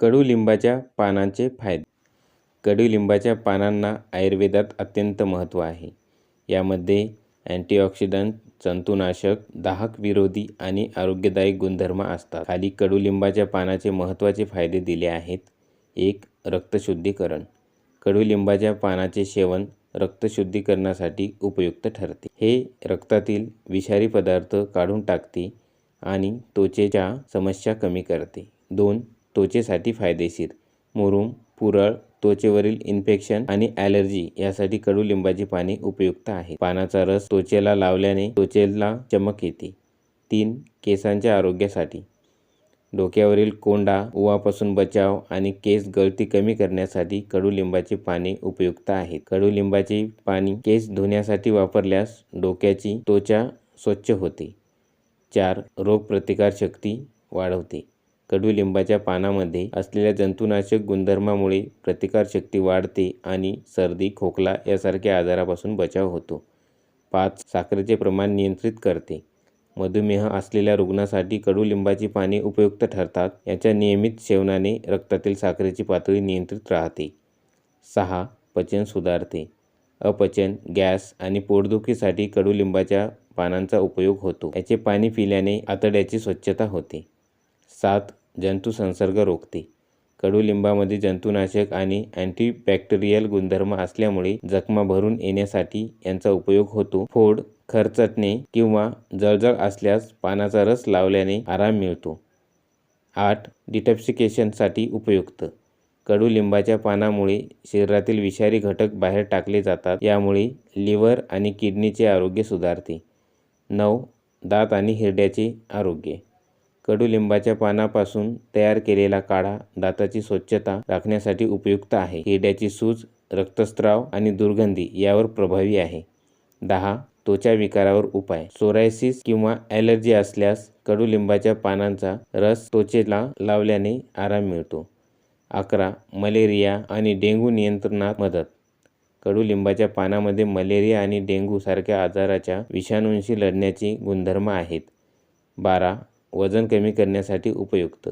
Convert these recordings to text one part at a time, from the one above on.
कडुलिंबाच्या पानांचे फायदे. कडुलिंबाच्या पानांना आयुर्वेदात अत्यंत महत्त्व आहे. यामध्ये अँटीऑक्सिडंट जंतुनाशक दाहक विरोधी आणि आरोग्यदायी गुणधर्म असतात. खाली कडुलिंबाच्या पानाचे महत्त्वाचे फायदे दिले आहेत. एक रक्तशुद्धीकरण. कडुलिंबाच्या पानाचे सेवन रक्तशुद्धीकरणासाठी उपयुक्त ठरते. हे रक्तातील विषारी पदार्थ काढून टाकते आणि त्वचेच्या समस्या कमी करते. दोन त्वचेसाठी फायदेशीर. मुरूम पुरळ त्वचेवरील इन्फेक्शन आणि ॲलर्जी यासाठी कडुलिंबाची पाने उपयुक्त आहे पानाचा रस त्वचेला लावल्याने त्वचेला चमक येते. तीन केसांच्या आरोग्यासाठी. डोक्यावरील कोंडा उवापासून बचाव आणि केस गळती कमी करण्यासाठी कडुलिंबाची पाने उपयुक्त आहेत. कडुलिंबाची पाने केस धुण्यासाठी वापरल्यास डोक्याची त्वचा स्वच्छ होते. चार रोगप्रतिकारशक्ती वाढवते. कडुलिंबाच्या पानामध्ये असलेल्या जंतुनाशक गुणधर्मामुळे प्रतिकारशक्ती वाढते आणि सर्दी खोकला यासारख्या आजारापासून बचाव होतो. पाच साखरेचे प्रमाण नियंत्रित करते. मधुमेह असलेल्या रुग्णासाठी कडुलिंबाची पाने उपयुक्त ठरतात. याच्या नियमित सेवनाने रक्तातील साखरेची पातळी नियंत्रित राहते. सहा पचन सुधारते. अपचन गॅस आणि पोटदुखीसाठी कडुलिंबाच्या पानांचा उपयोग होतो. याचे पाणी पिल्याने आतड्याची स्वच्छता होते. सात जंतुसंसर्ग रोखते. कडुलिंबामध्ये जंतुनाशक आणि अँटीबॅक्टेरियल गुणधर्म असल्यामुळे जखमा भरून येण्यासाठी यांचा उपयोग होतो. फोड खरचटणे किंवा जळजळ असल्यास पानाचा रस लावल्याने आराम मिळतो. आठ डिटॉक्सिकेशनसाठी उपयुक्त. कडुलिंबाच्या पानामुळे शरीरातील विषारी घटक बाहेर टाकले जातात यामुळे लिव्हर आणि किडनीचे आरोग्य सुधारते. नऊ दात आणि हिरड्याचे आरोग्य. कडुलिंबाच्या पानापासून तयार केलेला काढा दाताची स्वच्छता राखण्यासाठी उपयुक्त आहे. हिरड्याची सूज रक्तस्राव आणि दुर्गंधी यावर प्रभावी आहे. दहा त्वचा विकारावर उपाय. सोरायसिस किंवा ॲलर्जी असल्यास कडुलिंबाच्या पानांचा रस त्वचेला लावल्याने आराम मिळतो. अकरा मलेरिया आणि डेंग्यू नियंत्रणात मदत. कडुलिंबाच्या पानामध्ये मलेरिया आणि डेंग्यू सारख्या आजाराच्या विषाणूंशी लढण्याचे गुणधर्म आहेत. बारा वजन कमी करण्यासाठी उपयुक्त.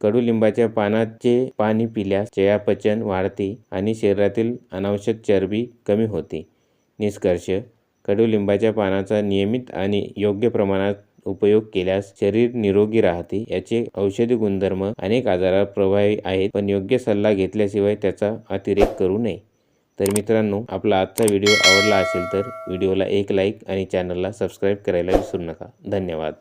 कडुलिंबाच्या पानाचे पाणी पिल्यास चयापचन वाढते आणि शरीरातील अनावश्यक चरबी कमी होते. निष्कर्ष कडुलिंबाच्या पानाचा नियमित आणि योग्य प्रमाणात उपयोग केल्यास शरीर निरोगी राहते याचे औषधी गुणधर्म अनेक आजारावर प्रभावी आहेत पण योग्य सल्ला घेतल्याशिवाय त्याचा अतिरेक करू नये. तर मित्रांनो आपला आजचा व्हिडिओ आवडला असेल तर व्हिडिओला एक लाईक आणि चॅनलला सबस्क्राईब करायला विसरू नका. धन्यवाद.